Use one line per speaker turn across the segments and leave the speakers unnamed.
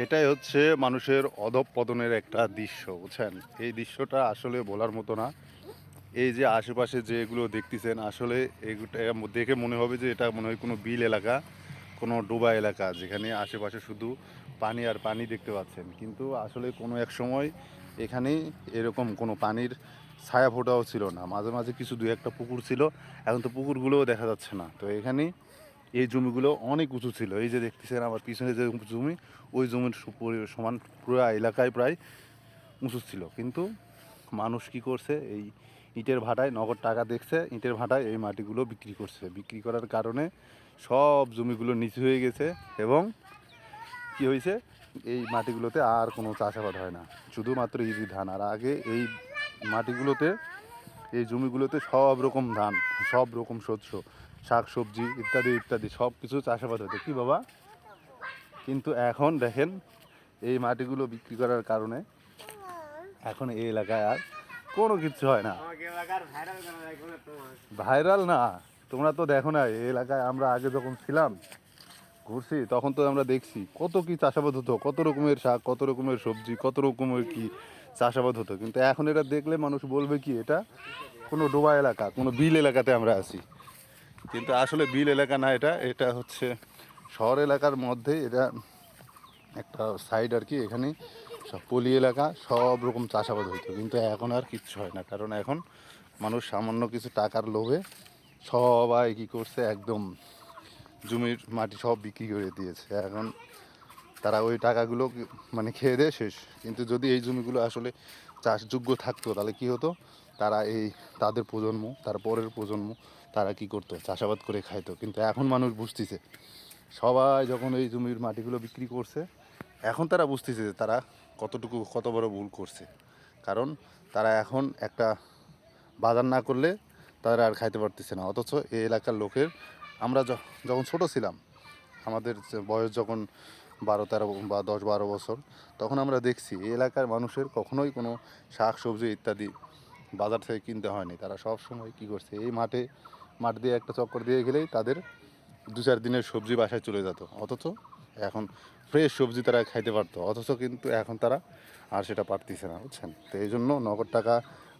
এটাই হচ্ছে মানুষের অধপতনের একটা দৃশ্য, বুঝছেন? এই দৃশ্যটা আসলে বলার মতো না। এই যে আশেপাশে যে এগুলো দেখতেছেন, আসলে এগুলো দেখে মনে হবে যে এটা মনে হয় কোনো বিল এলাকা, কোনো ডোবা এলাকা, যেখানে আশেপাশে শুধু পানি আর পানি দেখতে পাচ্ছেন। কিন্তু আসলে কোনো এক সময় এখানে এরকম কোনো পানির ছায়া ফোটাও ছিল না। মাঝে মাঝে কিছু দু একটা পুকুর ছিল, এখন তো পুকুরগুলোও দেখা যাচ্ছে না। তো এখানে এই জমিগুলো অনেক উঁচু ছিল। এই যে দেখতেছেন আমার পিছনে যে জমি, ওই জমির সমান পুরো এলাকায় প্রায় উঁচু ছিল। কিন্তু মানুষ কি করছে, এই ইটের ভাটায় নগদ টাকা দেখছে, ইটের ভাটায় এই মাটিগুলো বিক্রি করছে। বিক্রি করার কারণে সব জমিগুলো নিচু হয়ে গেছে এবং কি হয়েছে, এই মাটিগুলোতে আর কোনো চাষাবাদ হয় না। শুধুমাত্র ইজি ধান। আর আগে এই মাটিগুলোতে, এই জমিগুলোতে সব রকম ধান, সব রকম শস্য শাক সবজি ইত্যাদি ইত্যাদি সব কিছু চাষাবাদ হতো। কি বাবা? কিন্তু এখন দেখেন এই মাটিগুলো বিক্রি করার কারণে এখন এই এলাকায় আর কোনো কিছু হয় না।
ভাইরাল না
ভাইরাল না। তোমরা তো দেখো না এই এলাকায় আমরা আগে যখন ছিলাম ঘুরছি তখন তো আমরা দেখছি কত কি চাষাবাদ হতো কত রকমের শাক কত রকমের সবজি কত রকমের কি চাষাবাদ হতো। কিন্তু এখন এটা দেখলে মানুষ বলবে কি এটা কোনো ডোবা এলাকা কোনো বিল এলাকাতে আমরা আছি। কিন্তু আসলে বিল এলাকা না এটা এটা হচ্ছে শহর এলাকার মধ্যে এটা একটা সাইড আর কি, এখানে সব পলি এলাকা, সব রকম চাষাবাদ হইতো। কিন্তু এখন আর কিচ্ছু হয় না, কারণ এখন মানুষ সামান্য কিছু টাকার লোভে সবাই কি করছে, একদম জমির মাটি সব বিক্রি করে দিয়েছে। এখন তারা ওই টাকাগুলো মানে খেয়ে দেয় শেষ। কিন্তু যদি এই জমিগুলো আসলে চাষযোগ্য থাকতো, তাহলে কি হতো? তারা এই তাদের প্রজন্ম, তার পরের প্রজন্ম, তারা কি করতো? চাষাবাদ করে খাইতো। কিন্তু এখন মানুষ বুঝতেছে, সবাই যখন এই জমির মাটিগুলো বিক্রি করছে, এখন তারা বুঝতেছে যে তারা কতটুকু, কত বড় ভুল করছে। কারণ তারা এখন একটা বাজার না করলে তারা আর খাইতে পারতেছে না। অথচ এই এলাকার লোকের, আমরা যখন ছোট ছিলাম, আমাদের বয়স যখন বারো, তেরো বা দশ, বারো বছর, তখন আমরা দেখছি এই এলাকার মানুষের কখনোই কোনো শাক সবজি ইত্যাদি বাজার থেকে কিনতে হয়নি। তারা সব সময় কী করছে, এই মাঠে, মাঠ দিয়ে একটা চক্কর দিয়ে গেলেই তাদের দু চার দিনের সবজি বাসায় চলে যেত। অথচ এখন ফ্রেশ সবজি তারা খাইতে পারতো, অথচ কিন্তু এখন তারা আর সেটা পারতেছে না, বুঝছেন? তো এই জন্য নগদ টাকা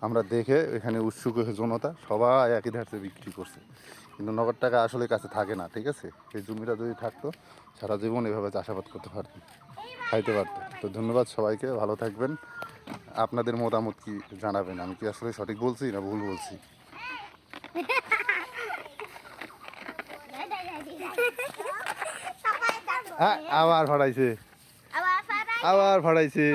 আমরা দেখে এখানে উৎসুক জনতা সবাই একই ধারতে বিক্রি করছে। কিন্তু নগদ টাকা আসলে কাছে থাকে না, ঠিক আছে? এই জমিটা যদি থাকতো, সারা জীবন এভাবে চাষাবাদ করতে পারতেন খাইতে পারতো। তো ধন্যবাদ সবাইকে, ভালো থাকবেন। আপনাদের মতামত কি জানাবেন? আমি কি আসলে সঠিক বলছি না ভুল বলছি? হ্যাঁ আবার ফাড়াইছে
আবার
ফাড়াইছে